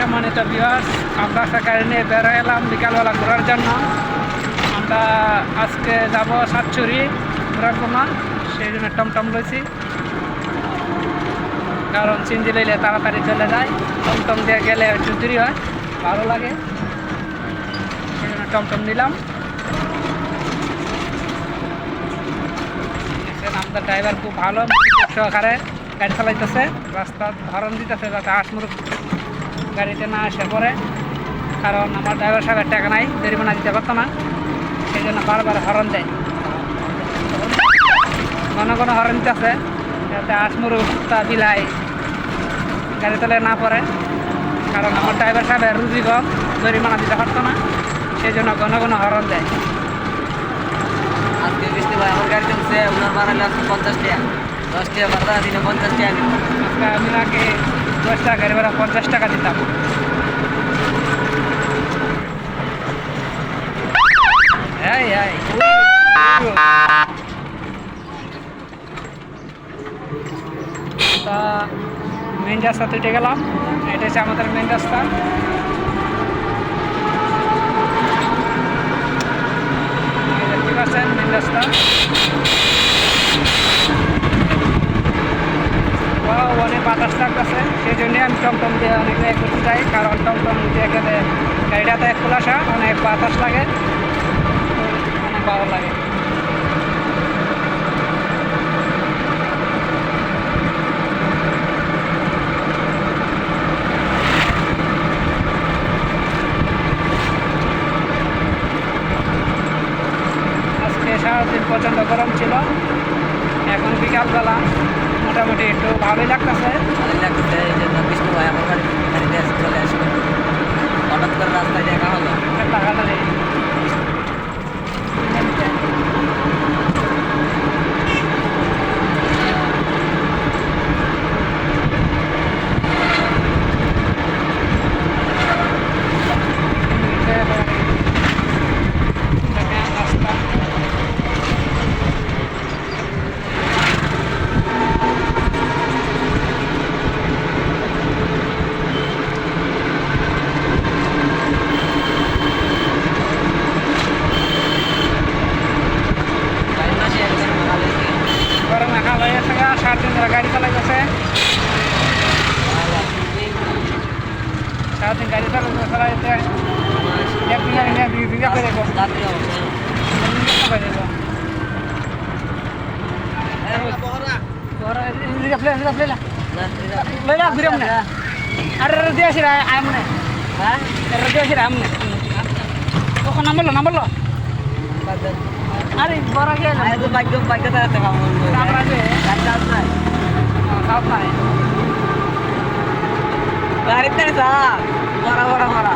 সম্মানিত বিহার আমরা গাড়ি নিয়ে বের এলাম বিকালবেলা ঘোরার জন্য। আমরা আজকে যাব সাতচুরি, ঘোরার জন্য। সেই জন্য টমটম রয়েছি কারণ চিনজি লইলে তাড়াতাড়ি চলে যায়। টমটম দিয়ে গেলে একটু হয়, ভালো লাগে। সেই জন্য টমটম নিলাম। আমাদের ড্রাইভার খুব ভালো সহকারে গাড়ি চালাইতেছে। রাস্তার হরন দিতেছে যাতে আসমুরুক গাড়িতে না আসে পড়ে কারণ আমার ড্রাইভার সাহেবের টাকা নাই জরিমানা দিতে পারতো না সেই জন্য বারবার হরণ দেয়। ঘন ঘন হরণ দিতেছে যাতে আসমুরুক তা বিলাই গাড়ি তলে না পড়ে কারণ আমার ড্রাইভার সাহেবের রুজি কম জরিমানা দিতে পারতো না সেই জন্য ঘন ঘন হরণ দেয়। আজকে বৃষ্টি ভাই আমার গাড়ি চলছে ওনার ভাড়া লাগছে পঞ্চাশ টাকা। দশ টাকা ভাড়া দিলে পঞ্চাশ টাকা। আজকে আমি আগে দশ টাকা ভাড়া পঞ্চাশ টাকা দিতাম। এই তা মেন রাস্তা তুটে গেলাম, এটা হচ্ছে আমাদের মেন রাস্তা। দেখতে পাচ্ছেন মেন রাস্তা। বাতাস সেই জন্যে আমি টমটম দিয়ে অনেক জায়গায় ঘুরতে চাই কারণ টমটম দিয়ে গেলে গাড়িটাতে খোলাসা অনেক বাতাস লাগে অনেক ভালো লাগে। সারাদিন প্রচণ্ড গরম ছিল। এখন বিকালবেলা মোটামুটি একটু ভালোই লাগতেছে। ভালোই লাগছে এই জন্য বিষ্ণু ভাই আমার গাড়ি গাড়িতে এসে চলে আসবে হঠাৎ করে রাস্তায় দেখা হলো টাকাটা নেই রাস্তা গাড়ি মাসে একদম ভালো গরম দেখা হয়ে দিন ধরে গাড়ি চালাই গেছে সারাদিন গাড়ি চালাই চালাইতে একদিন আমি বিঘা করে দেবো। আরে রে দিয়ে আসি রে, আয় মনে। হ্যাঁ দিয়ে আসি রে, আয় মনে। কখন নামলো নামলো আরে বড় গেল আছে কামড় আমরা গাড়িতে যা বড় বড় বড়।